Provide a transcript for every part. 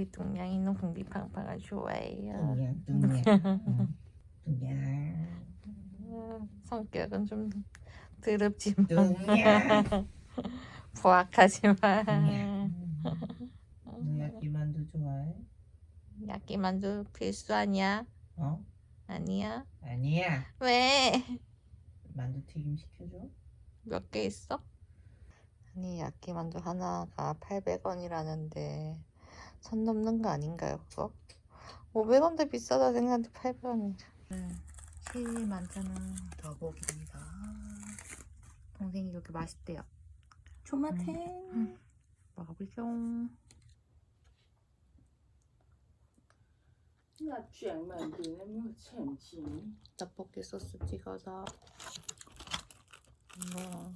우리 뚱냥이는 궁디팡팡을 좋아해요. 뚱냥 뚱냥 응. 음, 성격은 좀 더럽지만 뚱냥 포악하지만 너 야끼만두 좋아해? 야끼만두 필수 아니야? 어? 아니야? 아니야 왜? 만두 튀김 시켜줘 몇 개 있어? 아니 야끼만두 하나가 800원이라는데 선 넘는 거 아닌가요, 그거? 뭐 500원대 비싸다 생각했는데 800원이야. 실 만찬은 더보기입니다. 동생이 이렇게 맛있대요. 조마텐. 음. 음 먹어보죠. 떡볶이 소스 찍어서 이거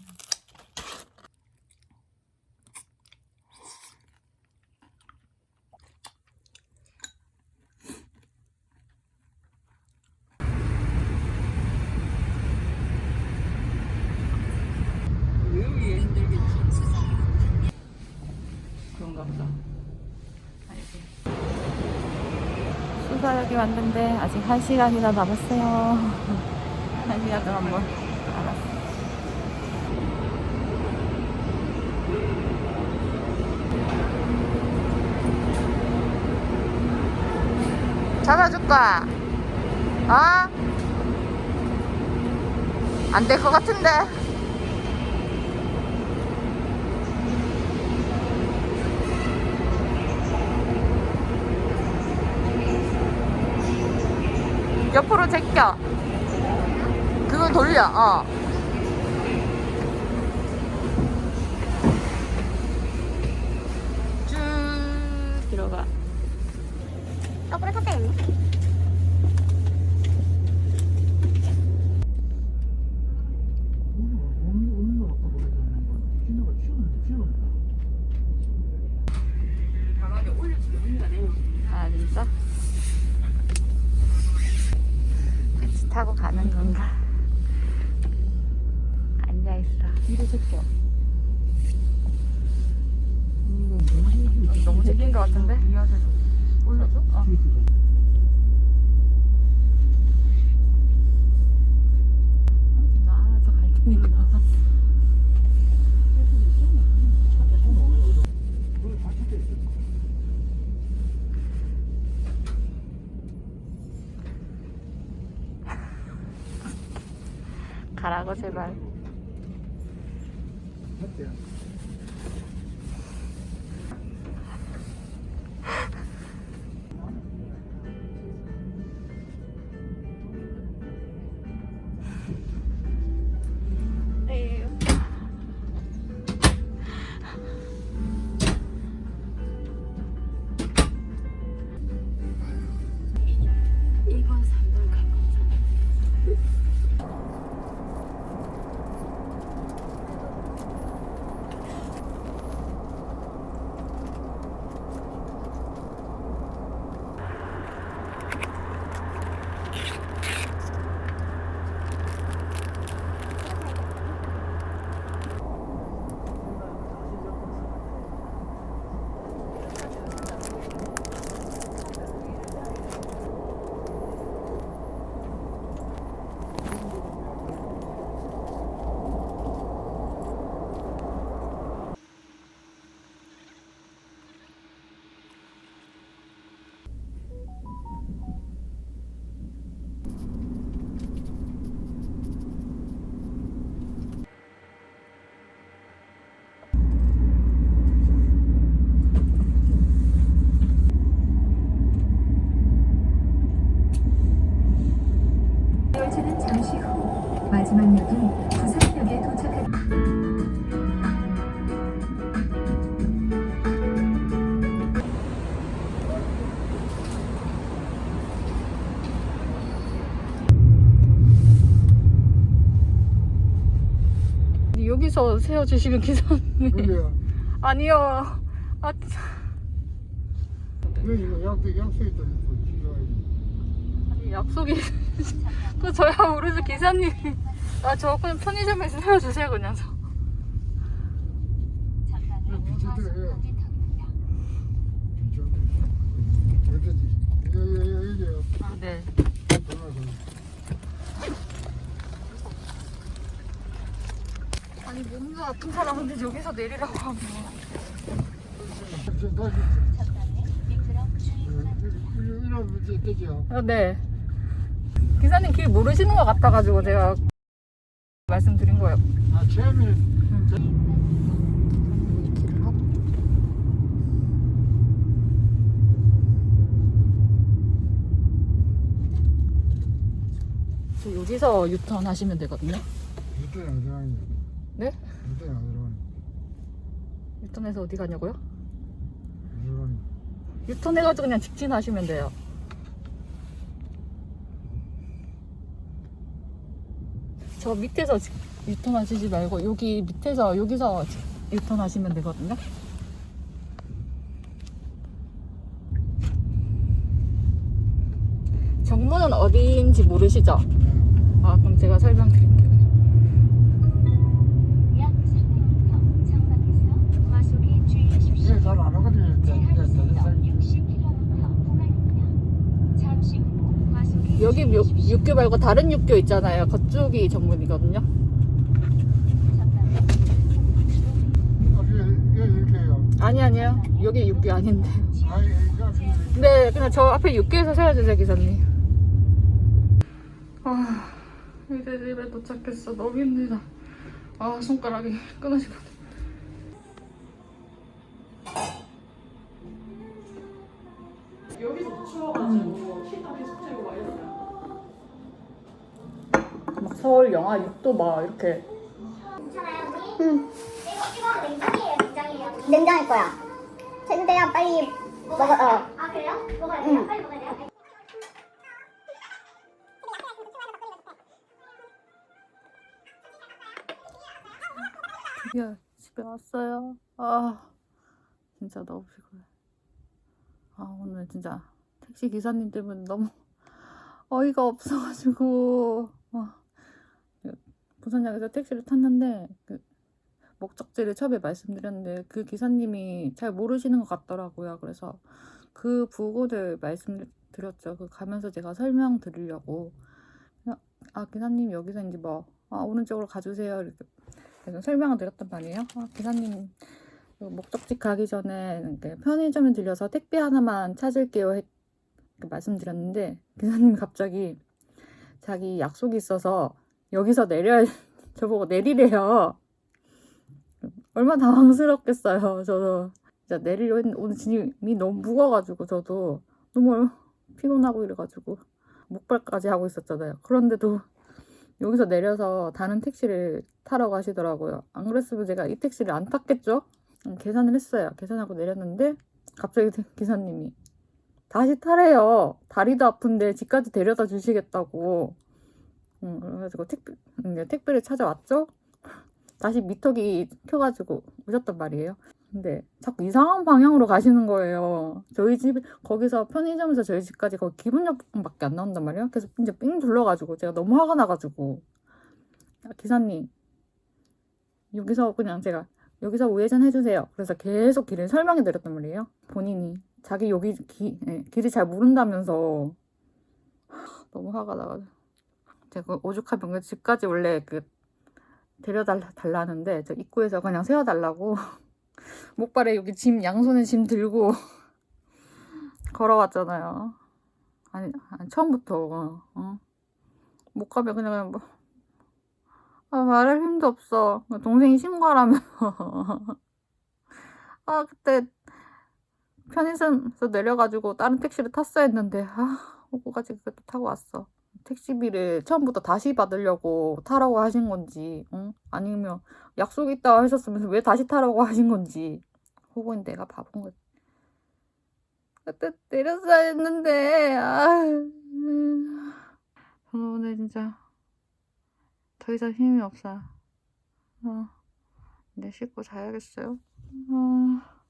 수사역이 왔는데 아직 한 시간이나 남았어요. 한 시간 동안 뭐 알았어. 잡아줄 거야. 어? 안 될 것 같은데. 옆으로 제껴. 그걸 돌려, 어. 쭉 들어가. 거꾸로 탔다였네. 강하게 올려주면 우리가 내려. 아, 진짜? 같이 타고 가는 건가? 앉아있어. 뒤로 제껴. 너무 제낀 것 같은데? 위아래로 올려줘? 어. 나 알아서 갈테니까. 가라고 제발. 역인 부산역에 도착할 여기서 세워주시면 기사님. 그래요. 아니요. 아, 왜 이거 약속 약속이 또 있고 지금 아니, 약속이. 그 저야 모르죠 기사님. 아 저 그냥 편의점에서 세워주세요 그냥. 저. 비치들 해요. 비치들. 네. 아니 몸도 아픈 사람인데 여기서 내리라고 하면. 어, 네. 기사님 길 모르시는 것 같아가지고 제가 말씀드린 거예요. 아, 길을 하고. 저 여기서 유턴 하시면 되거든요. 이때 어디 가니? 네? 이때 어디 가니? 유턴해서 어디 가냐고요? 어디 가니? 유턴해가지고 그냥 직진하시면 돼요. 저 밑에서 직- 유턴하시지 말고 여기 밑에서 여기서 직- 유턴하시면 되거든요. 정문은 어디인지 모르시죠? 아 그럼 제가 설명드릴게요. 약 300m 장박에서 과속에 주의하십시오. 이게 잘안 하거든요. 이제 제한 이제 속도 더 이상 60km 구간입니다. 잠시 후 과속에 여기 육-. 육교 말고 다른 육교 있잖아요. 그쪽이 이렇게요. 아니 아니요. 여기 육교 아닌데. 네, 그냥 저 앞에 육교에서 세워주세요, 기사님. 아, 이제 집에 도착했어. 너무 힘들다. 아, 손가락이 끊어질 것 같아. 여기서 추워가지고 서울 영하 6도 막 이렇게. 괜찮아요, 언니? 응. 이거, 이거 냉장이에요, 냉장이에요. 냉장일 거야. 근데요, 빨리 먹어, 어. 아, 그래요? 먹어야 돼요? 빨리 먹어야 돼요? 드디어 집에 왔어요. 아, 진짜 너무 피곤해. 아, 오늘 진짜 택시 기사님 때문에 너무 어이가 없어가지고. 아, 부산역에서 택시를 탔는데, 그 목적지를 처음에 말씀드렸는데, 그 기사님이 잘 모르시는 것 같더라고요. 그래서 그 부고를 말씀드렸죠. 그 가면서 제가 설명 드리려고. 그냥, 아, 기사님 여기서 이제 뭐, 아, 오른쪽으로 가주세요. 이렇게 설명을 드렸단 말이에요. 아, 기사님 그 목적지 가기 전에 편의점에 들려서 택배 하나만 찾을게요. 했, 말씀드렸는데 기사님이 갑자기 자기 약속이 있어서 여기서 내려 저보고 내리래요. 얼마나 당황스럽겠어요. 저도 진짜 내리려 했는데 오늘 짐이 너무 무거워가지고 저도 너무 피곤하고 이래가지고 목발까지 하고 있었잖아요. 그런데도 여기서 내려서 다른 택시를 타라고 하시더라고요. 안 그랬으면 제가 이 택시를 안 탔겠죠? 음, 계산을 했어요. 계산하고 내렸는데 갑자기 대- 기사님이 다시 타래요. 다리도 아픈데 집까지 데려다 주시겠다고. 음, 그래가지고 택배, 음, 택배를 찾아왔죠? 다시 미터기 켜가지고 오셨단 말이에요. 근데 자꾸 이상한 방향으로 가시는 거예요. 저희 집, 거기서 편의점에서 저희 집까지 거기 기본요금밖에 안 나온단 말이에요. 그래서 이제 삥 둘러가지고 제가 너무 화가 나가지고 야, 기사님 여기서 그냥 제가 여기서 우회전 해주세요. 그래서 계속 길을 설명해 드렸단 말이에요. 본인이 자기 여기 기, 예, 길을 잘 모른다면서 하, 너무 화가 나가지고 제가 병 집까지 원래 그 데려달라 달라는데 저 입구에서 그냥 세워달라고 목발에 여기 짐 양손에 짐 들고 걸어왔잖아요. 아니, 아니 처음부터 어? 못 가면 그냥 뭐 아, 말할 힘도 없어. 동생이 신고하라며. 아, 그때 편의점에서 내려가지고 다른 택시를 탔어야 했는데, 아, 오고까지 그것도 타고 왔어. 택시비를 처음부터 다시 받으려고 타라고 하신 건지, 응? 아니면 약속 있다고 하셨으면서 왜 다시 타라고 하신 건지, 혹은 내가 바본 거지. 그때 내렸어야 했는데, 아, 음. 저는 오늘 진짜 더 이상 힘이 없어요. 어, 이제 씻고 자야겠어요. 어.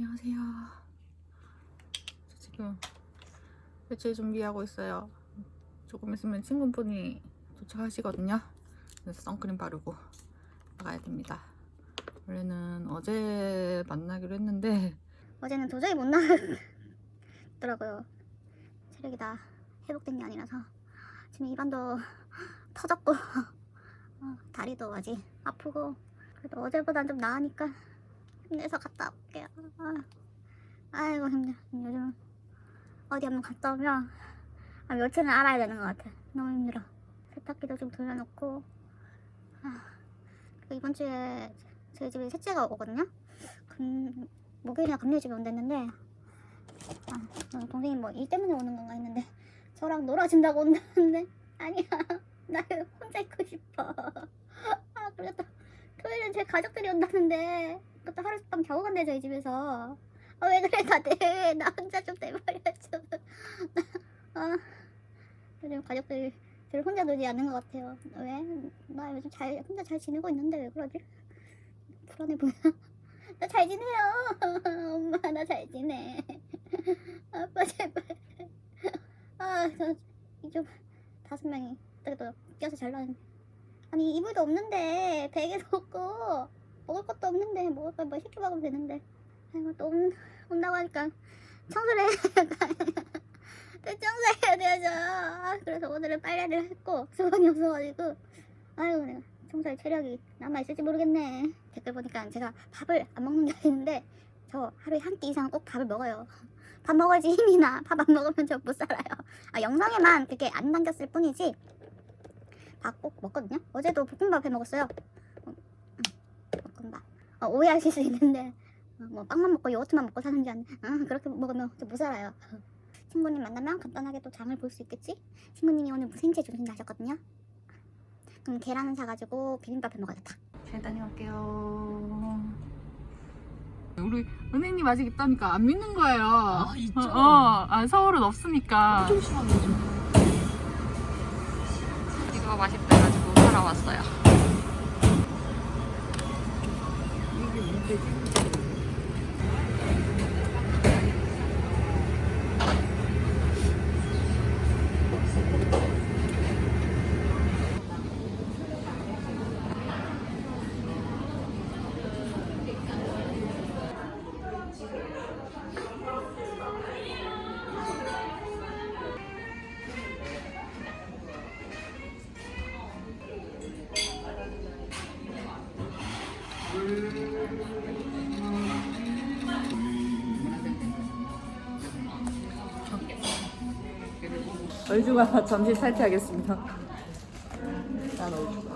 안녕하세요. 저 지금 외출 준비하고 있어요. 조금 있으면 친구분이 도착하시거든요. 그래서 선크림 바르고 나가야 됩니다. 원래는 어제 만나기로 했는데 어제는 도저히 못 나가더라고요. 체력이 다 회복된 게 아니라서 지금 입안도 터졌고 어, 다리도 아직 아프고 그래도 어제보단 좀 나으니까 힘내서 갔다 올게요. 아, 아이고 힘들어. 요즘 어디 한번 갔다 오면 아, 며칠은 알아야 되는 것 같아. 너무 힘들어. 세탁기도 좀 돌려놓고 아, 이번 주에 저희 집에 셋째가 오거든요. 금, 목요일이나 금요일 집에 온댔는데 아, 동생이 뭐 일 때문에 오는 건가 했는데 저랑 놀아준다고 온다는데 아니야 나 혼자 있고 싶어 아 그리고 또 토요일엔 제 가족들이 온다는데 자고 간대 저희 집에서 아, 왜 그래 다들 나 혼자 좀 내버려줘 아, 요즘 가족들 들 혼자 놀지 않는 것 같아요 왜? 나 요즘 잘 혼자 잘 지내고 있는데 왜 그러지? 불안해 보여 나 잘 지내요. 엄마 나 잘 지내. 아빠 제발. 아, 저 이쪽 다섯 명이 그래도 껴서 잘 나는. 아니 이불도 없는데 베개도 없고 먹을 것도 없는데 먹을 걸 뭐 시켜 먹으면 되는데. 아이고 또 온, 온다고 하니까 청소를 해야 또 청소해야 되죠. 아, 그래서 오늘은 빨래를 했고 수건이 없어가지고 아이고 내가 청소할 체력이 남아있을지 모르겠네. 댓글 보니까 제가 밥을 안 먹는 게 아닌데 저 하루에 한 끼 이상 꼭 밥을 먹어요. 밥 먹어야지 힘이 나. 밥 안 먹으면 저 못 살아요. 아, 영상에만 그렇게 안 남겼을 뿐이지 밥 꼭 먹거든요. 어제도 볶음밥 해 먹었어요. 어. 어, 오해하실 수 있는데 어, 뭐 빵만 먹고 요거트만 먹고 사는 게 아니라 아, 그렇게 먹으면 저못 살아요. 친구님 만나면 간단하게 또 장을 볼 수 있겠지? 친구님이 오늘 무생채 주신다 하셨거든요. 그럼 계란을 사가지고 비빔밥 해 먹어야겠다. 잘 다녀올게요. 우리 은혜님 아직 있다니까 안 믿는 거예요. 아 있죠. 어, 아 서울은 없으니까. 좀 심하게 좀. 이거 맛있다 가지고 사러 왔어요. 이 얼주가 잠시 탈퇴하겠습니다. 난 얼주.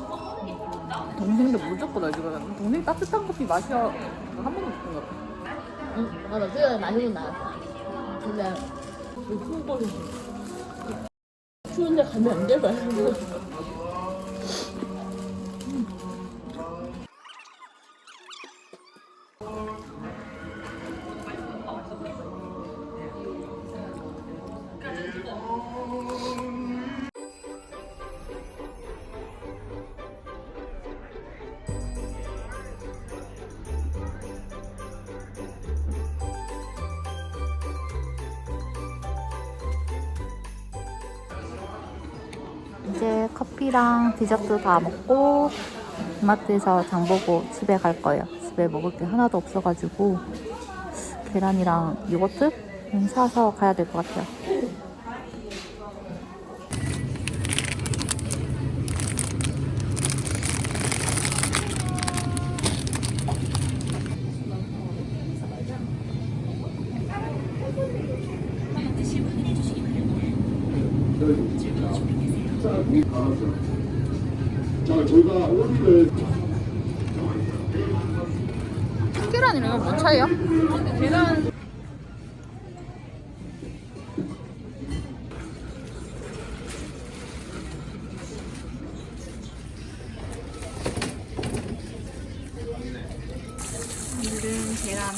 동생도 무조건 얼주가 나. 동생 따뜻한 커피 마셔. 한 번도 못 본 것 같아. 응, 맞아. 그래 많이는 나왔어. 근데 추운 거를. 추운데 가면 안 돼, 말 이제 커피랑 디저트 다 먹고 이마트에서 장 보고 집에 갈 거예요. 집에 먹을 게 하나도 없어가지고 계란이랑 요거트 사서 가야 될 것 같아요.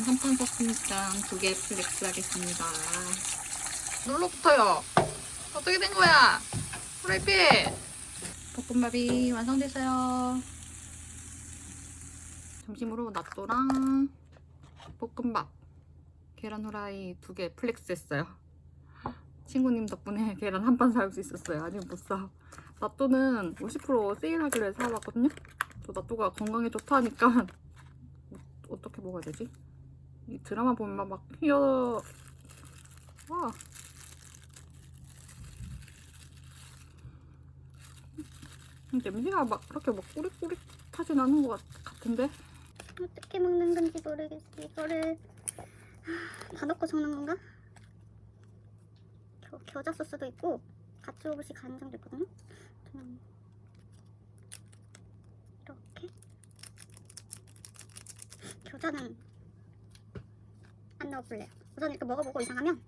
한판 섞음장 두개 플렉스 하겠습니다. 눌러 붙어요. 어떻게 된 거야? 프라이팬. 볶음밥이 완성됐어요. 점심으로 낫또랑 볶음밥 계란 후라이 두 개 플렉스 했어요. 친구님 덕분에 계란 한판살수 있었어요. 아니면 못 사. 나또는 50% 세일하길래 사왔거든요. 또 나또가 건강에 좋다 하니까 어떻게 먹어야 되지? 이 드라마 보면 막 휘어 와 냄새가 막 그렇게 막 꾸릿꾸릿하진 않은 것 같- 같은데 어떻게 먹는 건지 모르겠어. 이거를 다 넣고 섞는 건가? 겨, 겨자 소스도 있고 가츠오부시 간장도 있거든요. 이렇게 겨자는 안 넣어 볼래요. 우선 이렇게 먹어보고 이상하면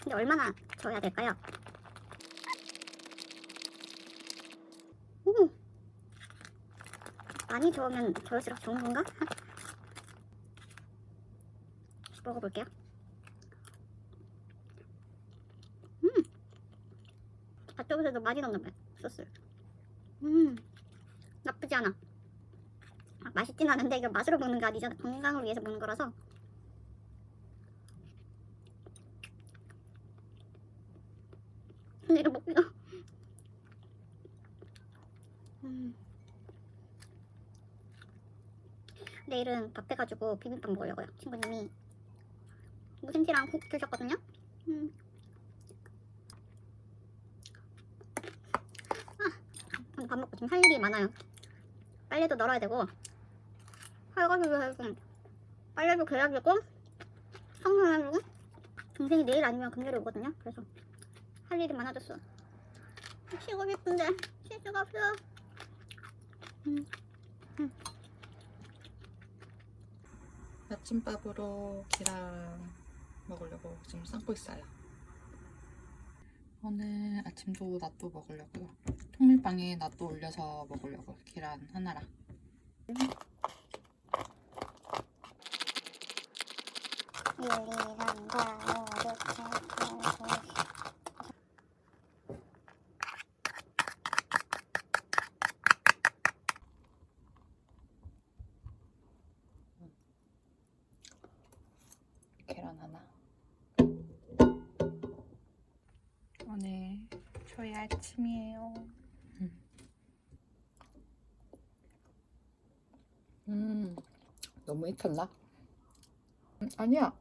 근데 얼마나 저어야 될까요? 오! 많이 저으면 저을수록 좋은 건가? 먹어볼게요. 음! 맛쪽에서도 많이 넣나 봐요, 소스. 음, 나쁘지 않아. 아, 맛있진 않은데 이거 맛으로 먹는 게 아니잖아. 건강을 위해서 먹는 거라서. 근데 이거 먹기가. 음. 내일은 밥 해가지고 비빔밥 먹으려고요. 친구님이 무김치랑 국 주셨거든요. 음. 아, 밥 먹고 좀할 일이 많아요. 빨래도 널어야 되고 설거지도 해야 되고 빨래도 개야 되고 청소해야 되고 동생이 내일 아니면 금요일에 오거든요. 그래서 할 일이 많아졌어. 쉬고 싶은데 쉴 수가 없어. 음. 아침밥으로 계란 먹으려고 지금 삶고 있어요. 오늘 아침도 낫또 먹으려고요. 통밀빵에 낫또 올려서 먹으려고 계란 하나랑. 계란 하나. 오늘 저희 아침이에요. 음, 너무 익혔나? 음, 아니야.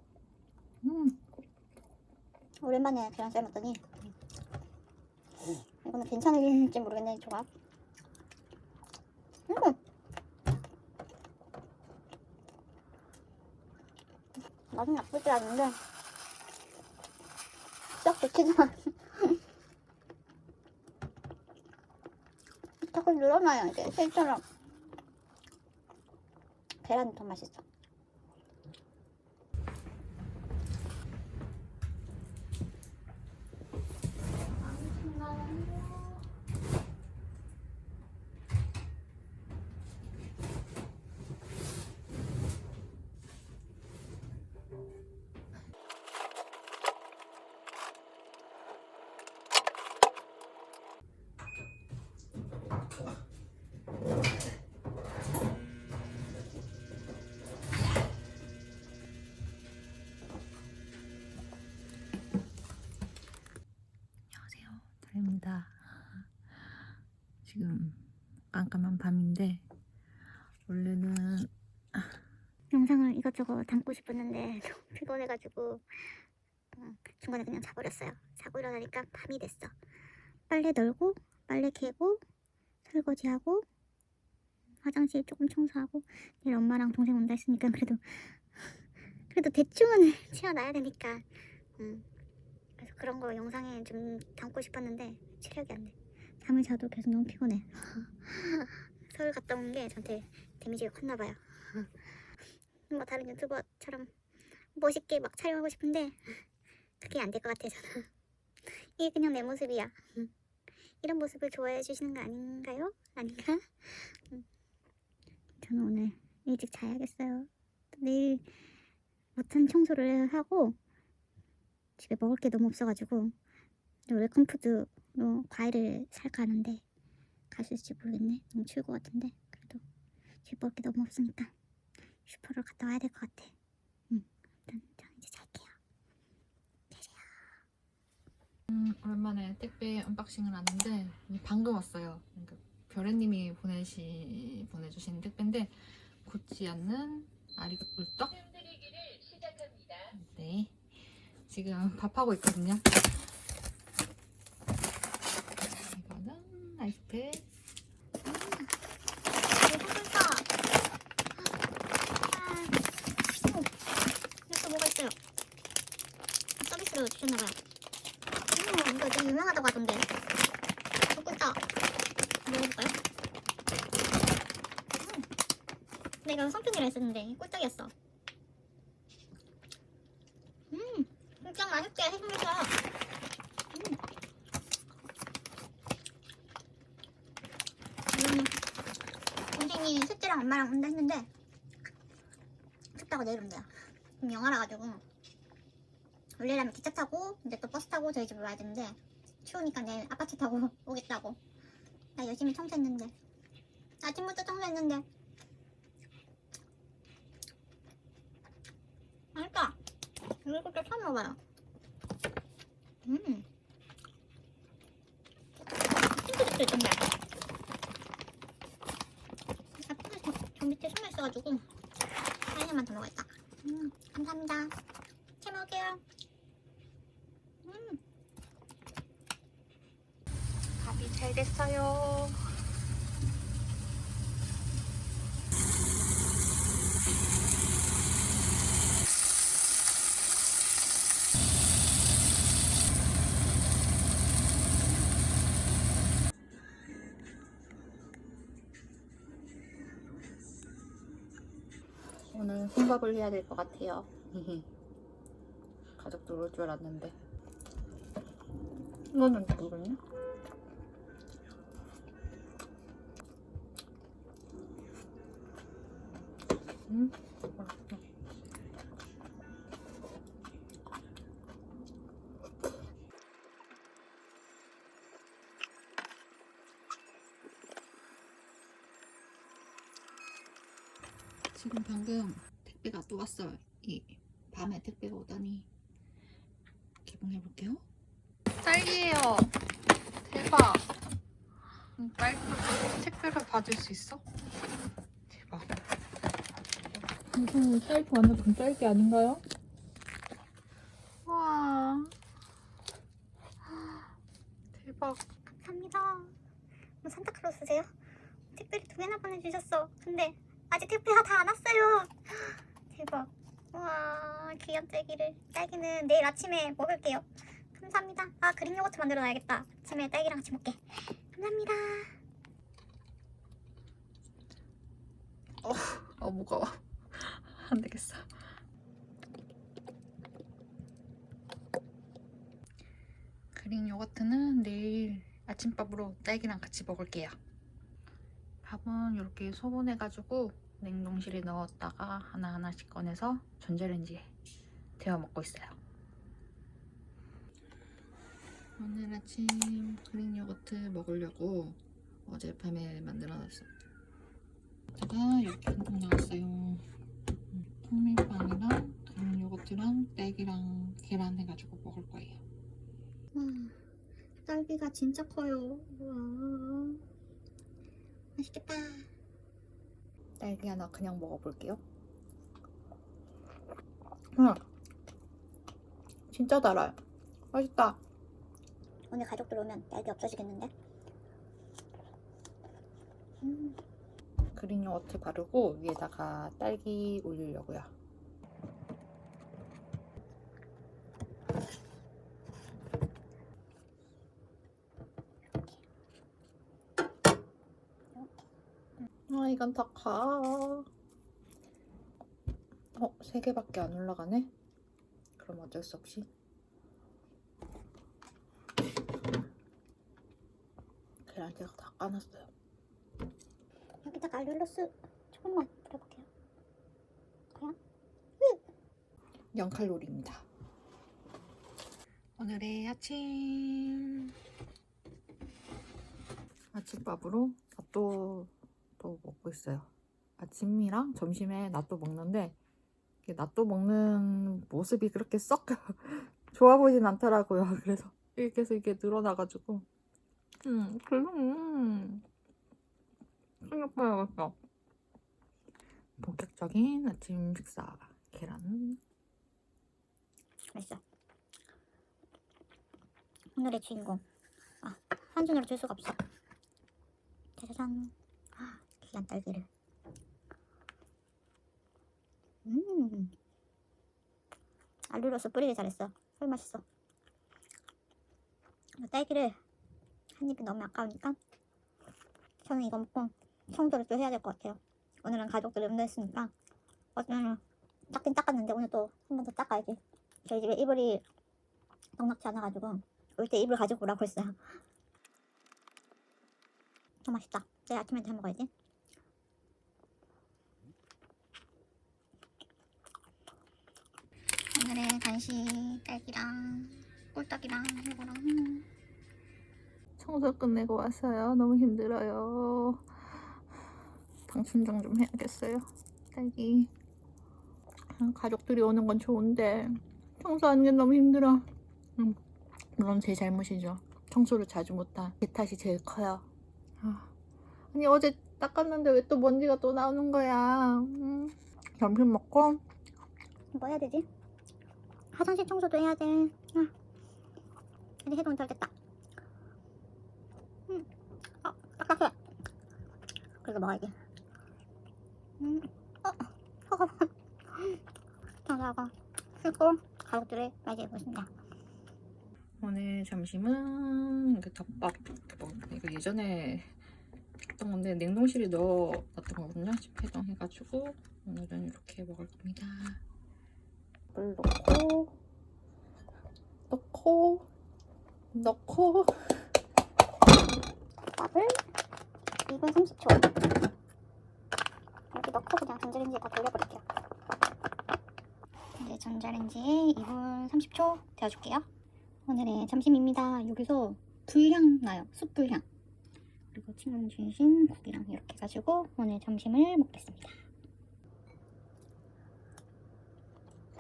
음, 오랜만에 계란 삶았더니 이거는 괜찮을지 모르겠네 조합 음. 맛은 나쁘지 않은데 썩 좋지는 않아. 자꾸 늘어나요 이게 실처럼 계란이 더 맛있어 달입니다. 지금 깜깜한 밤인데 원래는 영상을 이것저것 담고 싶었는데 너무 피곤해가지고 어, 중간에 그냥 자버렸어요. 자고 일어나니까 밤이 됐어. 빨래 널고 빨래 개고 설거지하고 화장실 조금 청소하고 내일 엄마랑 동생 온다 했으니까 그래도 그래도 대충은 치워놔야 되니까 음, 그런 거 영상에 좀 담고 싶었는데 체력이 안 돼. 잠을 자도 계속 너무 피곤해. 서울 갔다 온 게 저한테 데미지가 컸나 봐요. 뭐 다른 유튜버처럼 멋있게 막 촬영하고 싶은데 그게 안 될 것 같아요 저는 이게 그냥 내 모습이야 이런 모습을 좋아해 주시는 거 아닌가요? 아닌가? 음. 저는 오늘 일찍 자야겠어요 내일 못한 청소를 하고 집에 먹을 게 너무 없어가지고 웰컴푸드로 과일을 살까 하는데 갈 수 있을지 모르겠네 너무 추울 것 같은데 그래도 집에 먹을 게 너무 없으니까 슈퍼를 갔다 와야 될 것 같아. 응, 일단 저는 이제 잘게요. 음, 오랜만에 택배 언박싱을 하는데 방금 왔어요. 그러니까 별애님이 보내시 보내주신 택배인데 굳지 않는 아리가 꿀떡. 네. 지금 밥하고 있거든요. 이거는 아이스팩. 꿀떡. 이거 뭐가 있어요? 서비스로 주셨나봐요. 음, 이거 되게 유명하다고 하던데. 이거 꿀떡. 먹어볼까요? 음. 내가 성편이라 했었는데 꿀떡이었어. 음, 진짜 맛있게 해주면서. 음. 이거는 동생이 셋째랑 엄마랑 온다 했는데 춥다고 내일 온대요. 지금 영화라 가지고 원래라면 기차 타고 이제 또 버스 타고 저희 집으로 와야 되는데 추우니까 내일 아파트 타고 오겠다고. 나 열심히 청소했는데 아침부터 청소했는데 맛있다. 또 처음 먹어요. 음. 핑크색도 있던데. 앞에 저, 저 밑에 숨어 있어가지고 한 개만 더 먹어야겠다. 음, 감사합니다. 잘 먹을게요. 음. 밥이 잘 됐어요. 오늘 혼밥을 해야 될 것 같아요. 가족들 올 줄 알았는데. 이거는 누구냐? 음? 맛있다. 지금 방금 택배가 또 왔어요. 이 밤에 택배가 오다니 개봉해 볼게요. 딸기예요. 대박. 음, 딸기 택배를 받을 수 있어? 대박. 무슨 사이트 완전 금 딸기 아닌가요? 와. 대박. 감사합니다. 뭐 산타클로스세요? 택배를 두 개나 보내주셨어. 근데 아직 택배가 다 안 왔어요. 대박. 와 귀한 딸기를. 딸기는 내일 아침에 먹을게요. 감사합니다. 아 그린 요거트 만들어 놔야겠다. 아침에 딸기랑 같이 먹게. 감사합니다. 어 무거워. 안 되겠어. 그린 요거트는 내일 아침밥으로 딸기랑 같이 먹을게요. 밥은 이렇게 소분해가지고 냉동실에 넣었다가 하나하나씩 꺼내서 전자레인지에 데워 먹고 있어요. 오늘 아침 그린 요거트 먹으려고 어젯밤에 만들어놨습니다. 제가 이렇게 한통 나왔어요. 통밀빵이랑 그린 요거트랑 딸기랑 계란 해가지고 먹을 거예요. 와 딸기가 진짜 커요. 와 맛있겠다. 딸기 하나 그냥 먹어볼게요. 음, 진짜 달아요. 맛있다. 오늘 가족들 오면 딸기 없어지겠는데? 음. 그린 요거트 바르고 위에다가 딸기 올리려고요. 아 이건 다 가. 어, 세 개밖에 안 올라가네? 그럼 어쩔 수 없이. 계란 제가 다 까놨어요. 여기다가 알룰로스 조금만 뿌려볼게요. 과연? 0칼로리입니다. 오늘의 아침 아침밥으로 밥도 또 먹고 있어요. 아침이랑 점심에 낫또 먹는데 낫또 먹는 모습이 그렇게 썩 좋아 보이진 않더라고요. 그래서 이게 계속 이게 늘어나가지고 음, 그럼 생각해야겠어. 본격적인 아침 식사 계란 맛있어. 오늘의 주인공. 아, 한준으로 줄 수가 없어. 짜자잔. 아, 귀한 딸기를. 음. 알룰로스 뿌리기 잘했어. 헐 맛있어. 이 딸기를 한 입이 너무 아까우니까 저는 이거 먹고 청소를 또 해야 될 것 같아요. 오늘은 가족들이 음료했으니까 어제는 닦긴 닦았는데 오늘 또 한 번 더 닦아야지. 저희 집에 이불이 넉넉지 않아가지고 올 때 이불 가지고 오라고 했어요. 너무 맛있다. 내일 아침에 다 먹어야지. 오늘의 간식 딸기랑 꿀떡이랑 이거랑 청소 끝내고 왔어요. 너무 힘들어요. 방 충전 좀 해야겠어요. 딸기. 가족들이 오는 건 좋은데 청소하는 게 너무 힘들어. 음, 물론 제 잘못이죠. 청소를 자주 못한 제 탓이 제일 커요. 아, 아니 어제 닦았는데 왜 또 먼지가 또 나오는 거야. 음, 점심 먹고 뭐 해야 되지? 화장실 청소도 해야 돼. 아, 이제 해동이 덜 됐다. 음, 어, 딱딱해. 그래도 먹어야지. 음, 어, 허거. 청소하고 씻고 가족들을 맞이해보겠습니다. 오늘 점심은 그 덮밥 덮밥 이거 예전에 했던 건데 냉동실에 넣어놨던 거거든요 지금 해동해가지고 오늘은 이렇게 먹을 겁니다 물 넣고 넣고 넣고 밥을 2분 30초 이렇게 넣고 그냥 전자레인지에 다 돌려버릴게요. 이제 전자레인지에 2분 30초 데워줄게요. 오늘의 점심입니다. 여기서 불향 나요. 숯불향. 그리고 친구는 주신 국이랑 이렇게 해가지고 오늘 점심을 먹겠습니다.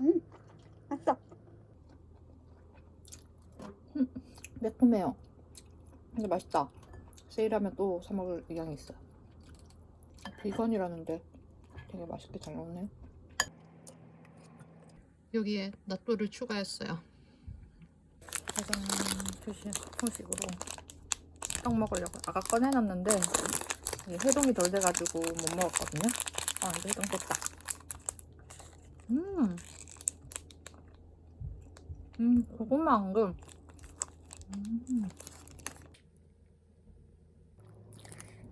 음, 맛있어. 매콤해요. 근데 맛있다. 세일하면 또 사 먹을 의향이 있어요. 비건이라는데 되게 맛있게 잘 나오네요 여기에 낫또를 추가했어요. 짜잔 표시 후식으로 떡 먹으려고 아까 꺼내놨는데 해동이 덜 돼가지고 못 먹었거든요. 아 이제 해동 됐다. 음, 음 고구마 앙금 음.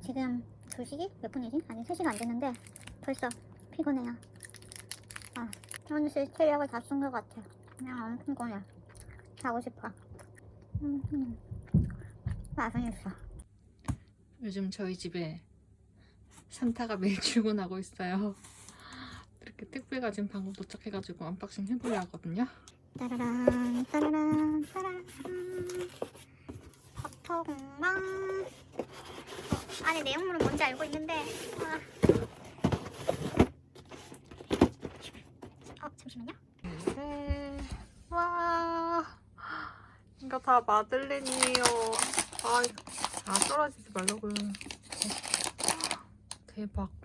지금 2시 몇 분이지? 아니 3시가 안 됐는데 벌써 피곤해요. 아, 현실 체력을 다 쓴 것 같아. 그냥 엄청 피곤해. 자고 싶어. 음, 있어. 요즘 저희 집에 산타가 매일 출근하고 있어요. 이렇게 택배가 지금 방금 도착해가지고 언박싱 해보려 하거든요. 따라란 따라란 따라란 버터 공방 어, 안에 내용물은 뭔지 알고 있는데 아. 어 잠시만요 네. 와. 이거 다 마들렌이에요. 아, 아 떨어지지 말라고요. 대박.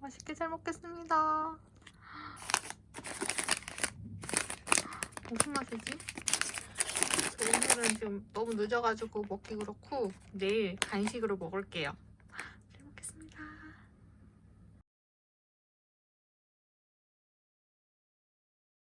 맛있게 잘 먹겠습니다. 무슨 맛이지? 저 오늘은 지금 너무 늦어가지고 먹기 그렇고 내일 간식으로 먹을게요.